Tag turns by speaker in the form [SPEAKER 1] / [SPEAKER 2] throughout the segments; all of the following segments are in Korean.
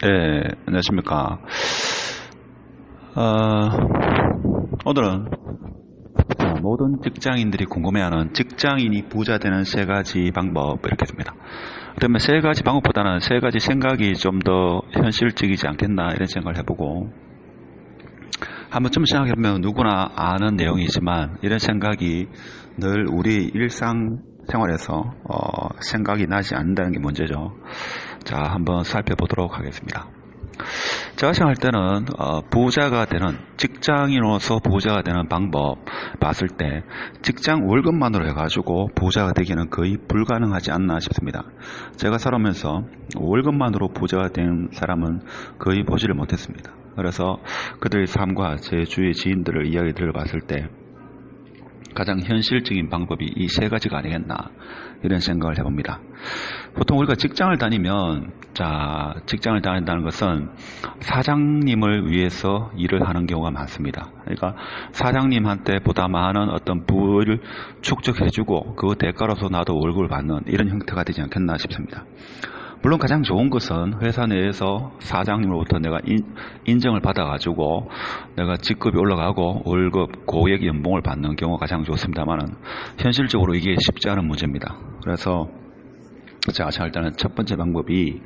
[SPEAKER 1] 네, 안녕하십니까. 어, 오늘은 모든 직장인들이 궁금해하는 직장인이 부자 되는 세 가지 방법 이렇게 듭니다. 그러면 세 가지 방법보다는 세 가지 생각이 좀 더 현실적이지 않겠나 이런 생각을 해보고 한 번쯤 생각해보면 누구나 아는 내용이지만 이런 생각이 늘 우리 일상 생활에서 어, 생각이 나지 않는다는 게 문제죠. 자, 한번 살펴보도록 하겠습니다. 제가 생각할 때는 어, 부자가 되는 직장인으로서 부자가 되는 방법 봤을 때 직장 월급만으로 해가지고 부자가 되기는 거의 불가능하지 않나 싶습니다. 제가 살아오면서 월급만으로 부자가 된 사람은 거의 보지를 못했습니다. 그래서 그들의 삶과 제 주위의 지인들을 이야기 들어봤을 때 가장 현실적인 방법이 이 세 가지가 아니겠나 이런 생각을 해봅니다. 보통 우리가 직장을 다니면 자 직장을 다닌다는 것은 사장님을 위해서 일을 하는 경우가 많습니다. 그러니까 사장님한테 보다 많은 어떤 부를 축적해주고 그 대가로서 나도 월급을 받는 이런 형태가 되지 않겠나 싶습니다. 물론 가장 좋은 것은 회사 내에서 사장님으로부터 내가 인, 정을 받아가지고 내가 직급이 올라가고 월급 고액 연봉을 받는 경우가 가장 좋습니다만은 현실적으로 이게 쉽지 않은 문제입니다. 그래서 제가 자 일단은 첫 번째 방법이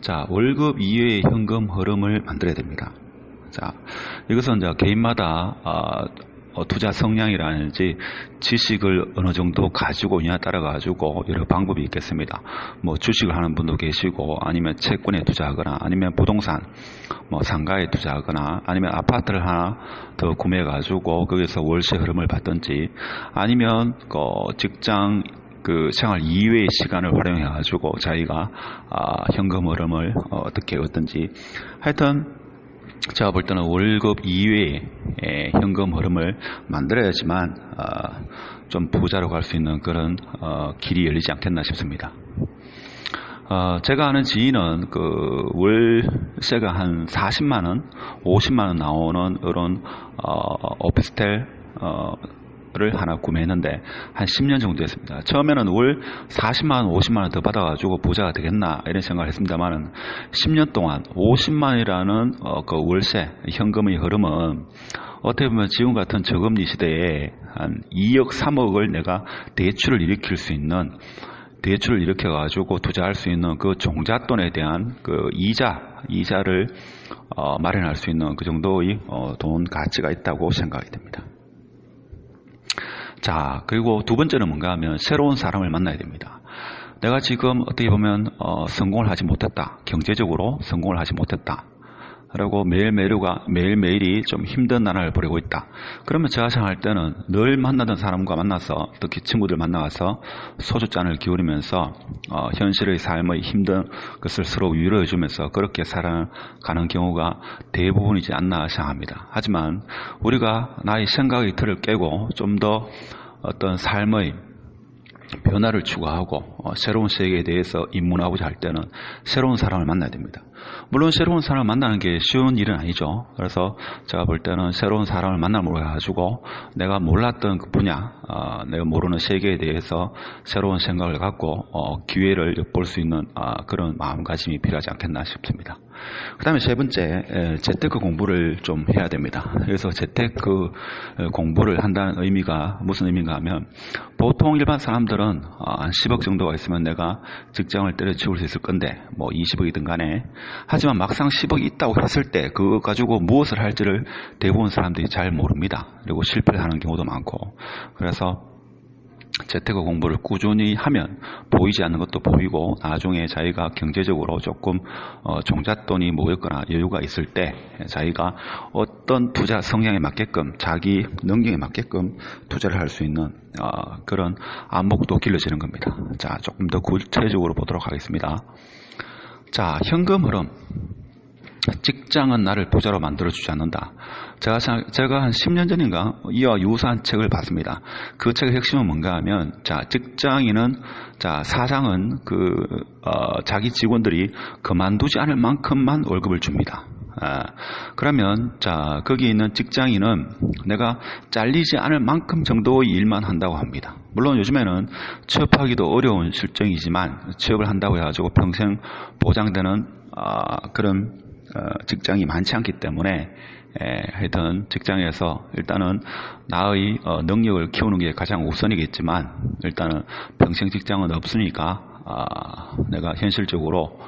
[SPEAKER 1] 자 월급 이외의 현금 흐름을 만들어야 됩니다. 자 이것은 이제 개인마다 어, 어, 투자 성향이라든지 지식을 어느 정도 가지고 있냐에 따라 가지고 여러 방법이 있겠습니다. 뭐 주식을 하는 분도 계시고 아니면 채권에 투자하거나 아니면 부동산 뭐 상가에 투자하거나 아니면 아파트를 하나 더 구매해 가지고 거기서 월세 흐름을 받든지 아니면 그 직장 그 생활 이외의 시간을 활용해 가지고 자기가 아, 현금 흐름을 어떻게 얻든지 하여튼 제가 볼 때는 월급 이외에 현금 흐름을 만들어야지만 어, 좀 부자로 갈 수 있는 그런 어, 길이 열리지 않겠나 싶습니다. 어, 제가 아는 지인은 그 월세가 한 40만 원, 50만 원 나오는 그런 오피스텔 를 하나 구매했는데 한 10년 정도 됐습니다. 처음에는 월 40만 원, 50만 원 더 받아가지고 부자가 되겠나 이런 생각을 했습니다만은 10년 동안 50만 원이라는 어, 그 월세 현금의 흐름은 어떻게 보면 지금 같은 저금리 시대에 한 2억, 3억을 내가 대출을 일으킬 수 있는 대출을 일으켜 가지고 투자할 수 있는 그 종잣돈에 대한 그 이자 이자를 어, 마련할 수 있는 그 정도의 어, 돈 가치가 있다고 생각이 됩니다. 자, 그리고 두 번째는 뭔가 하면 새로운 사람을 만나야 됩니다. 내가 지금 어떻게 보면 어, 성공을 하지 못했다. 경제적으로 성공을 하지 못했다. 그리고 매일매일가 매일매일이 좀 힘든 나날을 보내고 있다. 그러면 제가 생각할 때는 늘 만나던 사람과 만나서 특히 친구들 만나서 소주잔을 기울이면서 어, 현실의 삶의 힘든 것을 서로 위로해 주면서 그렇게 살아가는 경우가 대부분이지 않나 생각합니다. 하지만 우리가 나의 생각의 틀을 깨고 좀 더 어떤 삶의 변화를 추구하고 어, 새로운 세계에 대해서 입문하고자 할 때는 새로운 사람을 만나야 됩니다. 물론 새로운 사람을 만나는 게 쉬운 일은 아니죠. 그래서 제가 볼 때는 새로운 사람을 만나므로 해가지고 내가 몰랐던 그 분야, 어, 내가 모르는 세계에 대해서 새로운 생각을 갖고 어, 기회를 엿볼 수 있는 어, 그런 마음가짐이 필요하지 않겠나 싶습니다. 그 다음에 세 번째, 재테크 공부를 좀 해야 됩니다. 그래서 재테크 공부를 한다는 의미가 무슨 의미인가 하면 보통 일반 사람들은 한 10억 정도가 있으면 내가 직장을 때려치울 수 있을 건데 뭐 20억이든 간에 하지만 막상 10억이 있다고 했을 때 그거 가지고 무엇을 할지를 대부분 사람들이 잘 모릅니다. 그리고 실패를 하는 경우도 많고 그래서 재테크 공부를 꾸준히 하면 보이지 않는 것도 보이고 나중에 자기가 경제적으로 조금 어, 종잣돈이 모였거나 여유가 있을 때 자기가 어떤 투자 성향에 맞게끔 자기 능력에 맞게끔 투자를 할 수 있는 어, 그런 안목도 길러지는 겁니다. 자 조금 더 구체적으로 보도록 하겠습니다. 자, 현금 흐름. 직장은 나를 부자로 만들어주지 않는다. 제가, 제가 한 10년 전인가 이와 유사한 책을 봤습니다. 그 책의 핵심은 뭔가 하면, 자, 직장인은, 자, 사장은 그, 어, 자기 직원들이 그만두지 않을 만큼만 월급을 줍니다. 아, 그러면 자 거기 있는 직장인은 내가 잘리지 않을 만큼 정도의 일만 한다고 합니다. 물론 요즘에는 취업하기도 어려운 실정이지만 취업을 한다고 해가지고 평생 보장되는 아, 그런 어, 직장이 많지 않기 때문에 에, 하여튼 직장에서 일단은 나의 어, 능력을 키우는 게 가장 우선이겠지만 일단은 평생 직장은 없으니까 아, 내가 현실적으로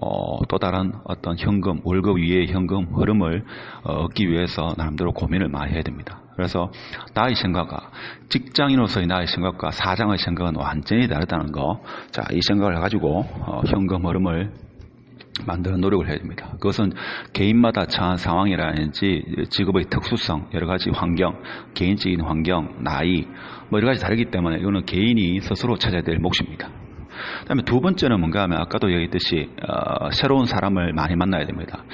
[SPEAKER 1] 어, 또 다른 어떤 현금, 월급 위의 현금 흐름을 어, 얻기 위해서 나름대로 고민을 많이 해야 됩니다. 그래서 나의 생각과 직장인으로서의 나의 생각과 사장의 생각은 완전히 다르다는 거. 자, 이 생각을 가지고 어, 현금 흐름을 만드는 노력을 해야 됩니다. 그것은 개인마다 처한 상황이라든지 직업의 특수성, 여러 가지 환경, 개인적인 환경, 나이, 뭐 여러 가지 다르기 때문에 이거는 개인이 스스로 찾아야 될 몫입니다. 그다음에 두 번째는 뭔가 하면 아까도 얘기했듯이 어, 새로운 사람을 많이 만나야 됩니다.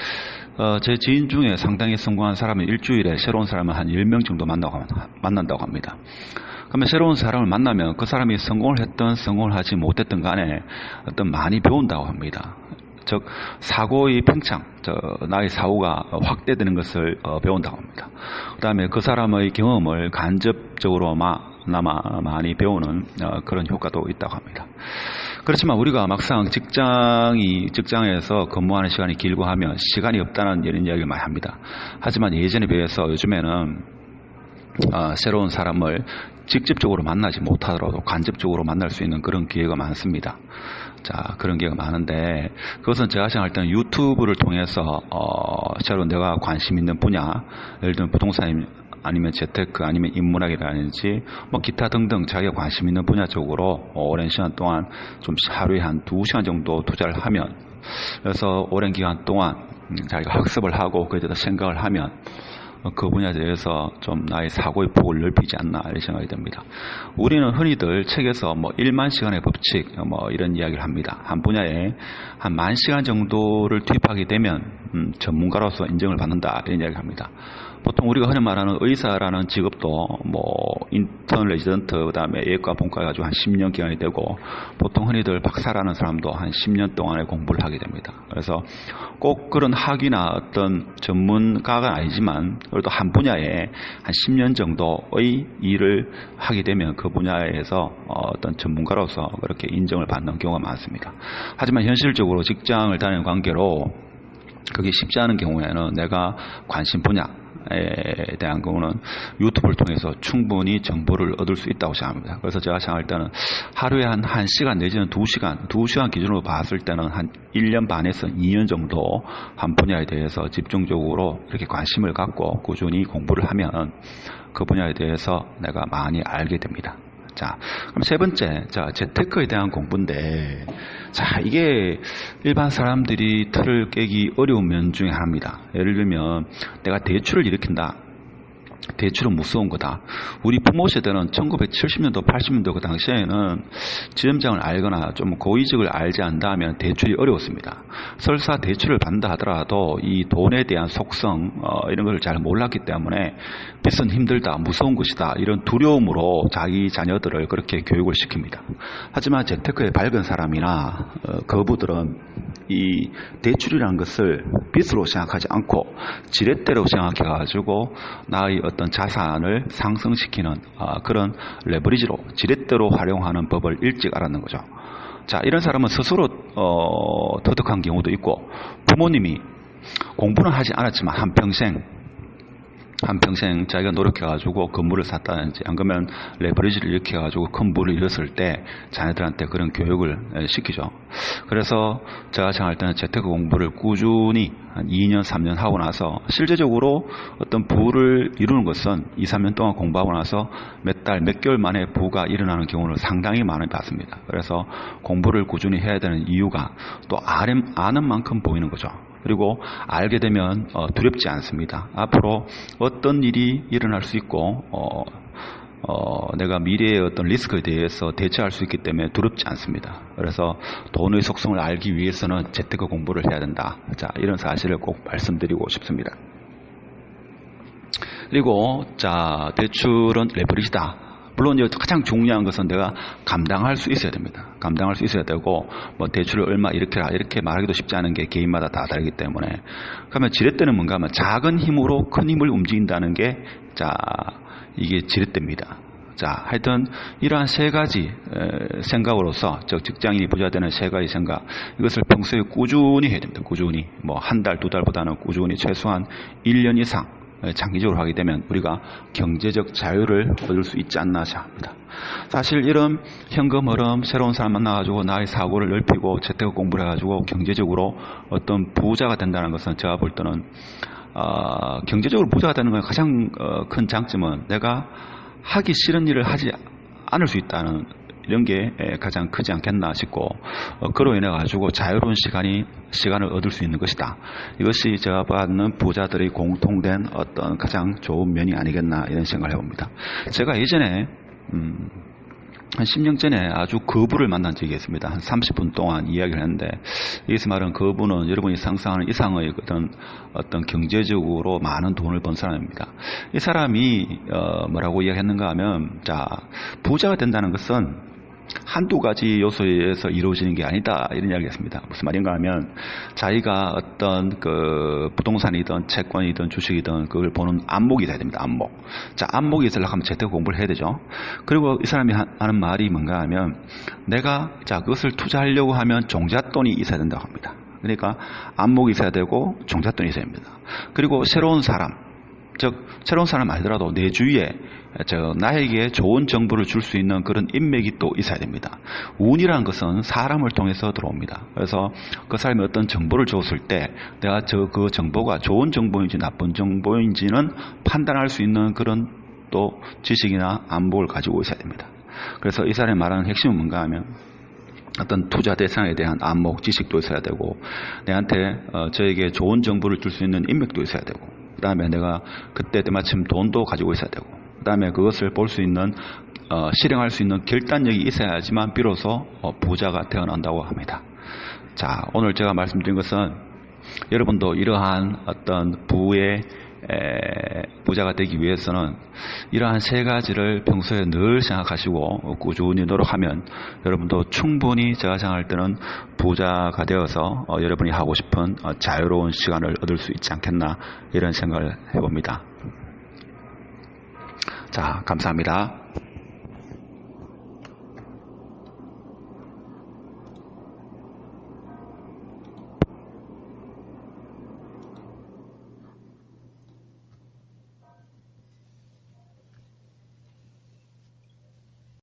[SPEAKER 1] 어, 제 지인 중에 상당히 성공한 사람은 일주일에 새로운 사람을 한 10명 정도 만나고, 만난다고 합니다. 그러면 새로운 사람을 만나면 그 사람이 성공을 했던 성공을 하지 못했던 간에 어떤 많이 배운다고 합니다. 즉 사고의 팽창, 저 나의 사고가 확대되는 것을 어, 배운다고 합니다. 그다음에 그 사람의 경험을 간접적으로마 나마 많이 배우는 어, 그런 효과도 있다고 합니다. 그렇지만 우리가 막상 직장이 직장에서 근무하는 시간이 길고 하면 시간이 없다는 이런 이야기를 많이 합니다. 하지만 예전에 비해서 요즘에는 어, 새로운 사람을 직접적으로 만나지 못하더라도 간접적으로 만날 수 있는 그런 기회가 많습니다. 자, 그런 기회가 많은데 그것은 제가 생각할 때는 유튜브를 통해서 어, 새로 내가 관심 있는 분야, 예를 들면 부동산 아니면 재테크 아니면 인문학이라든지 뭐 기타 등등 자기가 관심 있는 분야 쪽으로 오랜 시간 동안 좀 하루에 한 두 시간 정도 투자를 하면 그래서 오랜 기간 동안 자기가 학습을 하고 그에 대해서 생각을 하면 그 분야에 대해서 좀 나의 사고의 폭을 넓히지 않나 이런 생각이 듭니다. 우리는 흔히들 책에서 뭐 1만 시간의 법칙 뭐 이런 이야기를 합니다. 한 분야에 한 만 시간 정도를 투입하게 되면 음, 전문가로서 인정을 받는다 이런 이야기를 합니다. 보통 우리가 흔히 말하는 의사라는 직업도 뭐 인턴 레지던트 그다음에 예과 본과 해가지고 한 10년 기간이 되고 보통 흔히들 박사라는 사람도 한 10년 동안의 공부를 하게 됩니다. 그래서 꼭 그런 학위나 어떤 전문가가 아니지만 그래도 한 분야에 한 10년 정도의 일을 하게 되면 그 분야에서 어떤 전문가로서 그렇게 인정을 받는 경우가 많습니다. 하지만 현실적으로 직장을 다니는 관계로 그게 쉽지 않은 경우에는 내가 관심 분야 에 대한 경우는 유튜브를 통해서 충분히 정보를 얻을 수 있다고 생각합니다. 그래서 제가 생각할 때는 하루에 한 1시간 내지는 2시간, 2시간 기준으로 봤을 때는 한 1년 반에서 2년 정도 한 분야에 대해서 집중적으로 이렇게 관심을 갖고 꾸준히 공부를 하면 그 분야에 대해서 내가 많이 알게 됩니다. 자, 그럼 세 번째, 자, 재테크에 대한 공부인데, 자, 이게 일반 사람들이 틀을 깨기 어려운 면 중에 하나입니다. 예를 들면, 내가 대출을 일으킨다. 대출은 무서운 거다. 우리 부모 세대는 1970년도, 80년도 그 당시에는 지점장을 알거나 좀 고위직을 알지 않다면 대출이 어려웠습니다. 설사 대출을 받는다 하더라도 이 돈에 대한 속성 어, 이런 걸 잘 몰랐기 때문에 빚은 힘들다, 무서운 것이다 이런 두려움으로 자기 자녀들을 그렇게 교육을 시킵니다. 하지만 재테크에 밝은 사람이나 어, 거부들은 이 대출이라는 것을 빚으로 생각하지 않고 지렛대로 생각해 가지고 나의 어떤 자산을 상승시키는 아, 그런 레버리지로 지렛대로 활용하는 법을 일찍 알았는 거죠. 자, 이런 사람은 스스로 어, 터득한 경우도 있고 부모님이 공부는 하지 않았지만 한평생 한평생 자기가 노력해가지고 건물을 샀다든지 안 그러면 레버리지를 일으켜가지고 큰 부를 잃었을 때 자녀들한테 그런 교육을 시키죠. 그래서 제가 생각할 때는 재테크 공부를 꾸준히 한 2년, 3년 하고 나서 실제적으로 어떤 부를 이루는 것은 2, 3년 동안 공부하고 나서 몇 달, 몇 개월 만에 부가 일어나는 경우를 상당히 많이 봤습니다. 그래서 공부를 꾸준히 해야 되는 이유가 또 아는 만큼 보이는 거죠. 그리고 알게 되면 어, 두렵지 않습니다. 앞으로 어떤 일이 일어날 수 있고 어, 어, 내가 미래의 어떤 리스크에 대해서 대처할 수 있기 때문에 두렵지 않습니다. 그래서 돈의 속성을 알기 위해서는 재테크 공부를 해야 된다. 자, 이런 사실을 꼭 말씀드리고 싶습니다. 그리고 자, 대출은 레버리지다. 물론 가장 중요한 것은 내가 감당할 수 있어야 됩니다. 감당할 수 있어야 되고 뭐 대출을 얼마 이렇게 이렇게 말하기도 쉽지 않은 게 개인마다 다 다르기 때문에 그러면 지렛대는 뭔가 하면 작은 힘으로 큰 힘을 움직인다는 게 자 이게 지렛대입니다. 자, 하여튼 이러한 세 가지 에, 생각으로서 즉 직장인이 부자 되는 세 가지 생각 이것을 평소에 꾸준히 해야 됩니다. 꾸준히 뭐 한 달, 두 달보다는 꾸준히 최소한 1년 이상 에, 장기적으로 하게 되면 우리가 경제적 자유를 얻을 수 있지 않나 생각합니다. 사실 이런 현금 흐름, 새로운 사람 만나가지고 나의 사고를 넓히고 재테크 공부를 해가지고 경제적으로 어떤 부자가 된다는 것은 제가 볼 때는 어, 경제적으로 부자가 되는 건 가장 어, 큰 장점은 내가 하기 싫은 일을 하지 않을 수 있다는 이런 게 에, 가장 크지 않겠나 싶고 어, 그로 인해 가지고 자유로운 시간이 시간을 얻을 수 있는 것이다. 이것이 제가 받는 부자들의 공통된 어떤 가장 좋은 면이 아니겠나 이런 생각을 해봅니다. 제가 예전에 음, 한 10년 전에 아주 그부를 만난 적이 있습니다. 한 30분 동안 이야기를 했는데, 여기서 말하는 그부는 여러분이 상상하는 이상의 어떤, 어떤 경제적으로 많은 돈을 번 사람입니다. 이 사람이, 어, 뭐라고 이야기했는가 하면, 자, 부자가 된다는 것은 한두 가지 요소에 의해서 이루어지는 게 아니다 이런 이야기했습니다. 무슨 말인가 하면 자기가 어떤 그 부동산이든 채권이든 주식이든 그걸 보는 안목이 돼야 됩니다. 안목. 자 안목이 있으려고 하면 재테크 공부를 해야 되죠. 그리고 이 사람이 하는 말이 뭔가 하면 내가 자 그것을 투자하려고 하면 종잣돈이 있어야 된다고 합니다. 그러니까 안목이 있어야 되고 종잣돈이 있어야 됩니다. 그리고 새로운 사람 즉 새로운 사람 알더라도 내 주위에 저 나에게 좋은 정보를 줄 수 있는 그런 인맥이 또 있어야 됩니다. 운이라는 것은 사람을 통해서 들어옵니다. 그래서 그 사람이 어떤 정보를 줬을 때 내가 저 그 정보가 좋은 정보인지 나쁜 정보인지는 판단할 수 있는 그런 또 지식이나 안목을 가지고 있어야 됩니다. 그래서 이 사람이 말하는 핵심은 뭔가 하면 어떤 투자 대상에 대한 안목, 지식도 있어야 되고 내한테 어, 저에게 좋은 정보를 줄 수 있는 인맥도 있어야 되고 그 다음에 내가 그때 때마침 돈도 가지고 있어야 되고 그 다음에 그것을 볼 수 있는 어, 실행할 수 있는 결단력이 있어야지만 비로소 어, 부자가 태어난다고 합니다. 자 오늘 제가 말씀드린 것은 여러분도 이러한 어떤 부의 에, 부자가 되기 위해서는 이러한 세 가지를 평소에 늘 생각하시고 꾸준히 노력하면 여러분도 충분히 제가 생각할 때는 부자가 되어서 어, 여러분이 하고 싶은 어, 자유로운 시간을 얻을 수 있지 않겠나 이런 생각을 해봅니다. 자, 감사합니다.